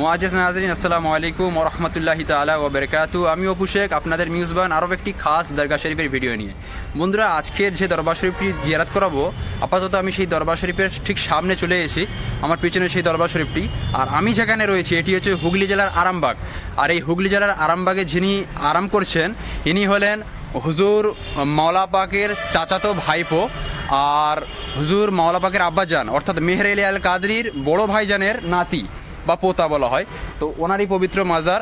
মোয়াজেজ নাজরিন, আসসালামু আলাইকুম রহমতুল্লাহি তালা ও বেরকাতু আমি অপু শেখ, আপনাদের মিউজবান আরও একটি খাস দরগা শরীফের ভিডিও নিয়ে। বন্ধুরা, আজকের যে দরবার শরীফটি জিয়ারাত করাবো, আপাতত আমি সেই দরবার শরীফের ঠিক সামনে চলে এসেছি, আমার পিছনে সেই দরবার শরীফটি। আর আমি যেখানে রয়েছি, এটি হচ্ছে হুগলি জেলার আরামবাগ। আর এই হুগলি জেলার আরামবাগে যিনি আরাম করছেন, ইনি হলেন হুজুর মাওলা পাকের চাচাতো ভাইপো আর হুজুর মাওলা পাকের আব্বাজান, অর্থাৎ মেহের আল কাদরির বড় ভাইজানের নাতি। বা পোতা বলা হয়। তো ওনারই পবিত্র মাজার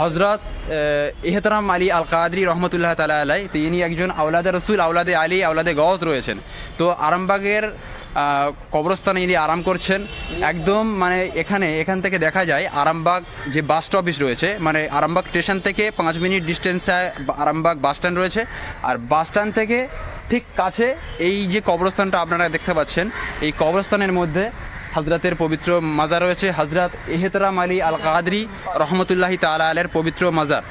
হজরত ইহতরাম আলী আল কাদরি রহমতুল্লাহ তালা আলাই তো ইনি একজন আউলাদে রসুল আউলাদে আলী আউলাদে গজ রয়েছেন। তো আরামবাগের কবরস্থানে ইনি আরাম করছেন। একদম মানে এখানে, এখান থেকে দেখা যায় আরামবাগ যে বাস স্টপিস রয়েছে মানে আরামবাগ স্টেশন থেকে পাঁচ মিনিট ডিস্টেন্সে আরামবাগ বাস স্ট্যান্ড রয়েছে। আর বাস স্ট্যান্ড থেকে ঠিক কাছে এই যে কবরস্থানটা আপনারা দেখতে পাচ্ছেন, এই কবরস্থানের মধ্যে হজরতের পবিত্র মাজার রয়েছে, হজরত এহতরাম আলী আল কাদরি রহমতুল্লাহি তালা আলের পবিত্র মাজার।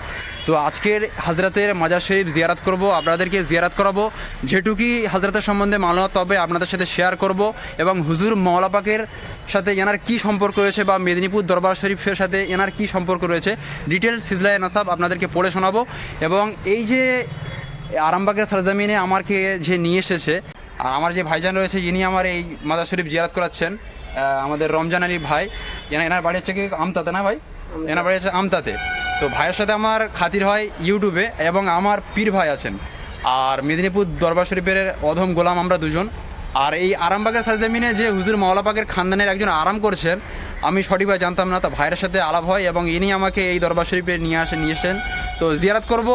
তো আজকের হাজরাতের মাজার শরীফ জিয়ারাত করব, আপনাদেরকে জিয়ারাত করাবো। যেটুকুই হাজরাতের সম্বন্ধে মালুমাত, তবে আপনাদের সাথে শেয়ার করব এবং হুজুর মৌলাপাকের সাথে এনার কি সম্পর্ক রয়েছে বা মেদিনীপুর দরবার শরীফের সাথে এনার কি সম্পর্ক রয়েছে ডিটেল সিজলায় নাসাব আপনাদেরকে পড়ে শোনাবো। এবং এই যে আরামবাগের সরজমিনে আমাকে যে নিয়ে এসেছে, আর আমার যে ভাইজান রয়েছে, ইনি আমার এই মাজার শরীফ জিয়ারাত করাচ্ছেন। আমাদের রমজান আলী ভাই এনার বাড়ি হচ্ছে কি আমতাতে না ভাই? এনার বাড়ি হচ্ছে আমতাতে। তো ভাইয়ের সাথে আমার খাতির হয় ইউটিউবে এবং আমার পীর ভাই আছেন। আর মেদিনীপুর দরবার শরীফের অধম গোলাম আমরা দুজন। আর এই আরামবাগের সরজমিনে যে হুজুর মাওলাপাকের খানদানের একজন আরাম করছেন আমি সঠিকভাবে জানতাম না তা ভাইয়ের সাথে আলাপ হয় এবং ইনি আমাকে এই দরবার শরীফে নিয়ে আসে নিয়ে এসেন তো জিয়ারাত করব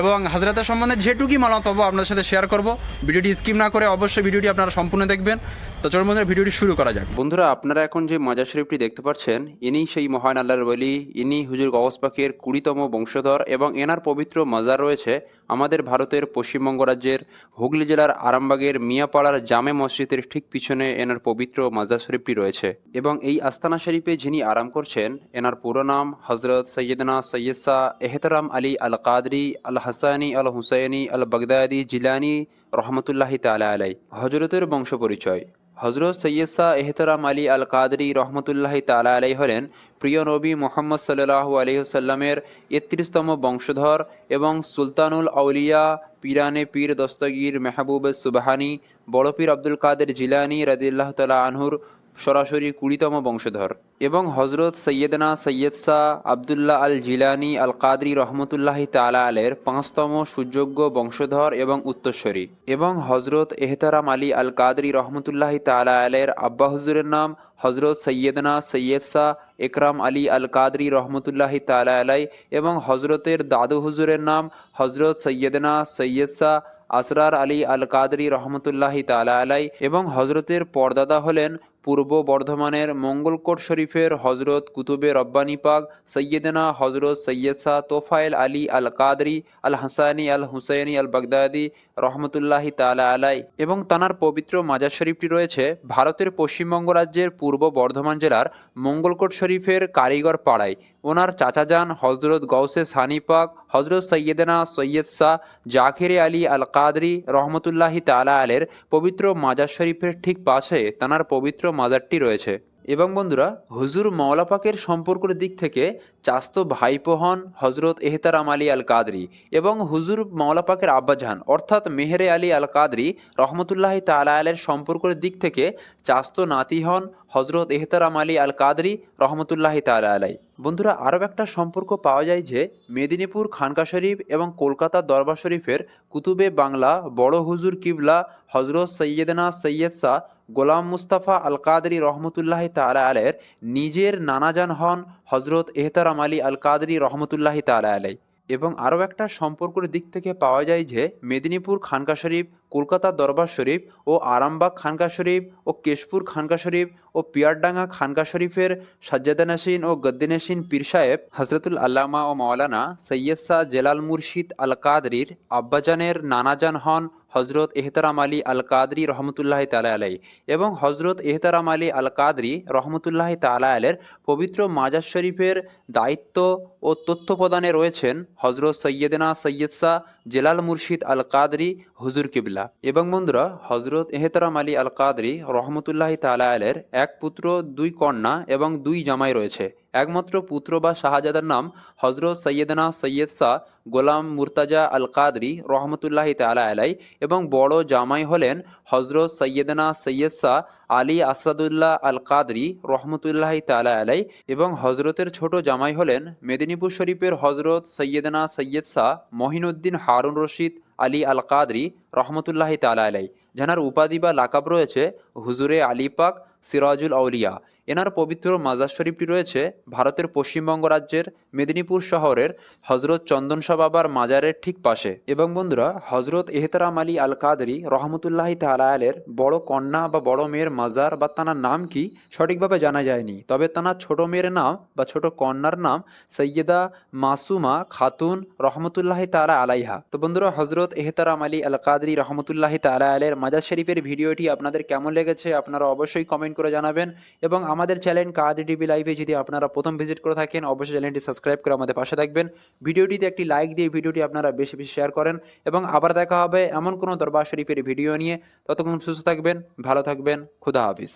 এবং হাজরাতের সম্বন্ধে যেটুকুই মালাম পাবো আপনাদের সাথে শেয়ার করব। ভিডিওটি স্কিপ না করে অবশ্যই ভিডিওটি আপনারা সম্পূর্ণ দেখবেন। তো চলুন বন্ধুরা, ভিডিওটি শুরু করা যাক। বন্ধুরা, আপনারা এখন যে মাজার শরীফটি দেখতে পাচ্ছেন ইনি সেই মহান আল্লাহর বলি ইনি হুজুর গওস পাকের কুড়িতম বংশধর এবং এনার পবিত্র মাজার রয়েছে আমাদের ভারতের পশ্চিমবঙ্গ রাজ্যের হুগলি জেলার আরামবাগের মিয়াপাড়ার জামে মসজিদের ঠিক পিছনে এনার পবিত্র মাজার শরীফটি রয়েছে এবং এই আস্তানা শরীফে যিনি আরাম করছেন, এনার পুরো নাম হজরত সৈয়দনা সৈয়দ শাহ এহতরাম আলী আল কাদরি আল হাসানি আল হুসাইনি আল বাগদাদি জিলানি রহমতুল্লাহি তালা আলাই হজরতের বংশ পরিচয় হজরত সৈয়দ শাহ এহতরাম আলী আল কাদরি রহমতুল্লাহি তালা আলাই হলেন প্রিয় নবী মোহাম্মদ সাল্লাহু আলহিহসাল্লামের একত্রিশতম বংশধর এবং সুলতানুল আউলিয়া পিরানে পীর দস্তগীর মেহবুব সুবাহানি, বড় পীর আব্দুল কাদের জিলানি রাদিল্লাহ তালা আনহুর সরাসরি কুড়িতম বংশধর এবং হজরত সৈয়দনা সৈয়দ শাহ আবদুল্লাহ আল জিলানি আল কাদরি রহমতুল্লাহি তালা আলের পাঁচতম সুযোগ্য বংশধর এবং উত্তরস্বরী এবং হজরত এহতারাম আলী আল কাদরি রহমতুল্লাহি তালা আলের আব্বা হজুরের নাম হজরত সৈয়দনা সৈয়দ শাহ একরাম আলী আল কাদরি রহমতুল্লাহি তালা আলাই এবং হজরতের দাদু হুজুরের নাম হজরত সৈয়দনা সৈয়দ শাহ আসরার আলী আল কাদরি রহমতুল্লাহি তালা আলাই এবং হজরতের পরদাদা হলেন পূর্ব বর্ধমানের মঙ্গলকোট শরীফের হজরত কুতুবে রব্বানি পাক সৈয়দনা হজরত সৈয়দ শাহ তোফায়েল আলী আল কাদরি আল হাসানি আল হুসাইনি আল বাগদাদি রহমতুল্লাহি তালা আলাই এবং তানার পবিত্র মাজার শরীফটি রয়েছে ভারতের পশ্চিমবঙ্গ রাজ্যের পূর্ব বর্ধমান জেলার মঙ্গলকোট শরীফের কারিগর পাড়ায় ওনার চাচা যান হজরত গৌসে সানি পাক হজরত সৈয়দনা সৈয়দ শাহ জাকিরে আলী আল কাদরি রহমতুল্লাহি তালা আলের পবিত্র মাজার শরীফের ঠিক পাশে তানার পবিত্র মাজারটি রয়েছে। এবং বন্ধুরা, হুজুর মাওলাপাকের সম্পর্কের দিক থেকে চাস্তো ভাইপো হন হজরত এহতারাম আলী আল কাদরি এবং হুজুর মাওলাপাকের আব্বাজান অর্থাৎ মেহেরে আলী আল কাদরি রহমতুল্লাহ তালা আলের সম্পর্কের দিক থেকে চাস্তো নাতি হন হজরত এহতারাম আলী আল কাদরি রহমতুল্লাহ তালা আলাই। বন্ধুরা, আরও একটা সম্পর্ক পাওয়া যায় যে, মেদিনীপুর খানকা শরীফ এবং কলকাতা দরবার শরীফের কুতুবে বাংলা বড় হুজুর কিবলা হজরত সৈয়দনা সৈয়দ শাহ গোলাম মুস্তাফা আল কাদরি রহমতুল্লাহ তালা আলের নিজের নানাজান হন হজরত এহতারাম আলী আল কাদরি রহমতুল্লাহ তালা আলাই এবং আরও একটা সম্পর্কের দিক থেকে পাওয়া যায় যে, মেদিনীপুর খানকা শরীফ, কলকাতা দরবার শরীফ ও আরামবাগ খানকা শরীফ ও কেশপুর খানকা শরীফ ও পিয়ারডাঙ্গা খানকা শরীফের সাজ্জাদানাসিন ও গদ্দিনাসিন পীর সাহেব হজরতুল আল্লামা ও মাওলানা সৈয়দ শাহ জেলাল মুর্শিদ আল কাদরির আব্বাজানের নানাজান হন হজরত এহতারাম আলী আল কাদরি রহমতুল্লাহ তালা আলাই এবং হজরত এহতারাম আলী আল কাদরি রহমতুল্লাহ তালা আলের পবিত্র মাজার শরীফের দায়িত্ব ও তথ্য প্রদানে রয়েছেন হজরত সৈয়দনা সৈয়দ শাহ জেলাল মুর্শিদ আল কাদরি হুজুর কিবলা। এবং বন্ধুরা হজরত এহতারাম আলী আল কাদরি রহমতুল্লাহ তালা আলের এক পুত্র, দুই কন্যা এবং দুই জামাই রয়েছে। একমাত্র পুত্র বা শাহজাদার নাম হজরত সৈয়দনা সৈয়দ শাহ গোলাম মুর্তাজা আল কাদরি রহমতুল্লাহ তালা আলাই এবং বড় জামাই হলেন হজরত সৈয়দনা সৈয়দ শাহ আলী আসাদুল্লাহ আল কাদরি রহমতুল্লাহ তালা আলাই এবং হজরতের ছোট জামাই হলেন মেদিনীপুর শরীফের হজরত সৈয়দনা সৈয়দ শাহ মহিনুদ্দিন হারুন রশিদ আলী আল কাদরি রহমতুল্লাহ তালা আলাই যেনার উপাধি বা লাকাব রয়েছে হুজুরে আলী পাক সিরাজুল আউলিয়া। এনার পবিত্র মাজার শরীফটি রয়েছে ভারতের পশ্চিমবঙ্গ রাজ্যের মেদিনীপুর শহরের হজরত চন্দন শাহ বাবার মাজারের ঠিক পাশে। এবং বন্ধুরা, হজরত এহতারাম আলী আল কাদরি রহমতুল্লাহ তালা আলের বড় কন্যা বা বড় মেয়ের মাজার বা তানার নাম কি সঠিকভাবে জানা যায়নি। তবে তানার ছোট মেয়ের নাম বা ছোট কন্যার নাম সৈয়দা মাসুমা খাতুন রহমতুল্লাহ তালা আলাইহা। তো বন্ধুরা, হজরত এহতারাম আলী আল কাদরি রহমতুল্লাহ তালা আলের মাজার শরীফের ভিডিওটি আপনাদের কেমন লেগেছে আপনারা অবশ্যই কমেন্ট করে জানাবেন। এবং আমাদের চ্যানেল কাদি টিভি লাইভে যদি আপনারা প্রথম ভিজিট করে থাকেন, অবশ্যই চ্যানেলটি সাবস্ক্রাইব করে আমাদের পাশে থাকবেন। ভিডিওটিতে একটি লাইক দিয়ে ভিডিওটি আপনারা বেশি বেশি শেয়ার করেন এবং আবার দেখা হবে এমন কোনো দরবার শরীফের ভিডিও নিয়ে। ততক্ষণ সুস্থ থাকবেন, ভালো থাকবেন, খুদা হাফিজ।